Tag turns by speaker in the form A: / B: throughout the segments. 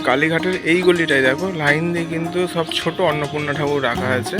A: কালীঘাটের এই গলিটাই দেখো লাইন দিয়ে কিন্তু সব ছোট অন্নপূর্ণা ঠাকুর রাখা আছে।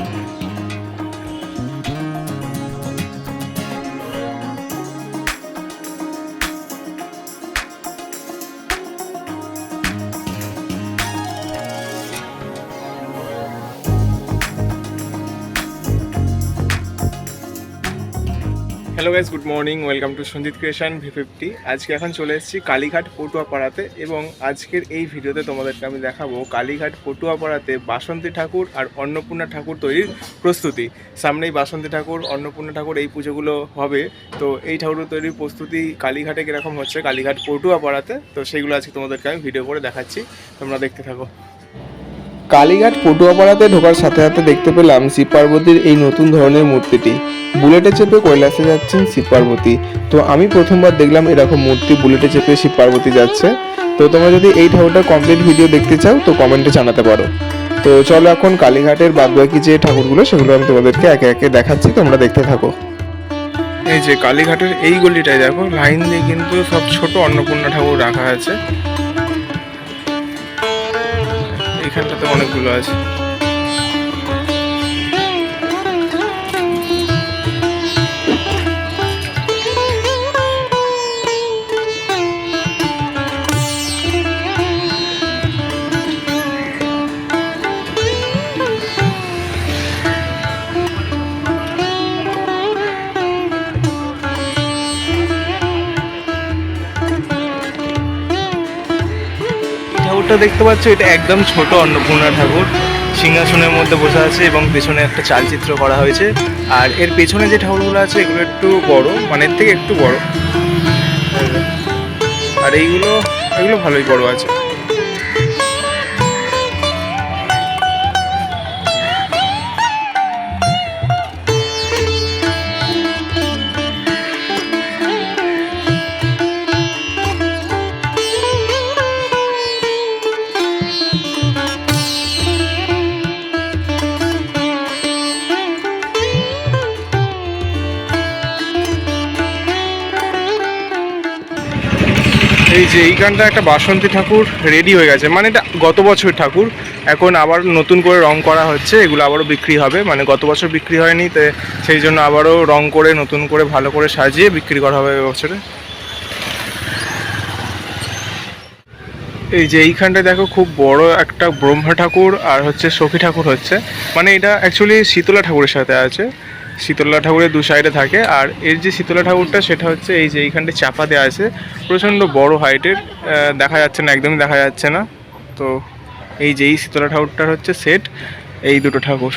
A: Hello guys good morning welcome to Sanjit creation V fifty আজকে এখন চলে এসেছি কালীঘাট পটুয়া পাড়াতে এবং আজকের এই ভিডিওতে তোমাদেরকে আমি দেখাবো কালীঘাট পটুয়া পাড়াতে বাসন্তী ঠাকুর আর অন্নপূর্ণা ঠাকুর তৈরির প্রস্তুতি। সামনেই বাসন্তী ঠাকুর, অন্নপূর্ণা ঠাকুর এই পুজোগুলো হবে। তো এই ঠাকুর তৈরির প্রস্তুতি কালীঘাটে কীরকম হচ্ছে? কালীঘাট পটুয়া পাড়াতে তো সেইগুলো আজকে তোমাদেরকে আমি ভিডিও করে দেখাচ্ছি। তোমরা দেখতে থাকো। কালীঘাট পটুয়াপাড়াতে ঢোকার সাথে সাথে দেখতে পেলাম শিব পার্বতীর এই নতুন ধরনের মূর্তিটি। বুলেটে চেপে কৈলাসে যাচ্ছেন শিব পার্বতী। তো আমি প্রথমবার দেখলাম এরকম মূর্তি বুলেটে চেপে শিব পার্বতী যাচ্ছে। তো তোমরা যদি এই ঠাকুরটার কমপ্লিট ভিডিও দেখতে চাও, তো কমেন্টে জানাতে পারো। তো চলো এখন কালীঘাটের বাদবাকি যে ঠাকুরগুলো, সেগুলো আমি তোমাদেরকে একে একে দেখাচ্ছি, তোমরা দেখতে থাকো। এই যে কালীঘাটের এই গলিটায় দেখো লাইন দিয়ে কিন্তু সব ছোট অন্নপূর্ণা ঠাকুর রাখা আছে। এখানটাতে অনেকগুলো আছে। ঠাকুরটা দেখতে পাচ্ছ, এটা একদম ছোট অন্নপূর্ণা ঠাকুর। সিংহাসনের মধ্যে বসে আছে এবং পেছনে একটা চালচিত্র করা হয়েছে। আর এর পেছনে যে ঠাকুরগুলো আছে, এগুলো একটু বড় মানে থেকে একটু বড়। আর এইগুলো, এগুলো ভালোই বড় আছে। এই যে এইখানটা একটা বাসন্তী ঠাকুর রেডি হয়ে গেছে। মানে এটা গত বছর ঠাকুর। এখন আবার নতুন করে রং করা হচ্ছে। এগুলো আবারও বিক্রি হবে। মানে গত বছর বিক্রি হয়নি, তো সেই জন্য আবারও রং করে, নতুন করে ভালো করে সাজিয়ে বিক্রি করা হবে এবছরে এই যে এইখানটায় দেখো, খুব বড় একটা ব্রহ্মা ঠাকুর আর হচ্ছে সখী ঠাকুর হচ্ছে। মানে এটা অ্যাকচুয়ালি শীতলা ঠাকুরের সাথে আছে। শীতলা ঠাকুরের দু সাইডে থাকে। আর এর যে শীতলা ঠাকুরটা, সেটা হচ্ছে এই যে এইখানটা চাপা দেওয়া আছে। প্রচণ্ড বড় হাইটের দেখা যাচ্ছে না, একদমই দেখা যাচ্ছে না। তো এই যে এই শীতলা ঠাকুরটার হচ্ছে সেট এই দুটো ঠাকুর।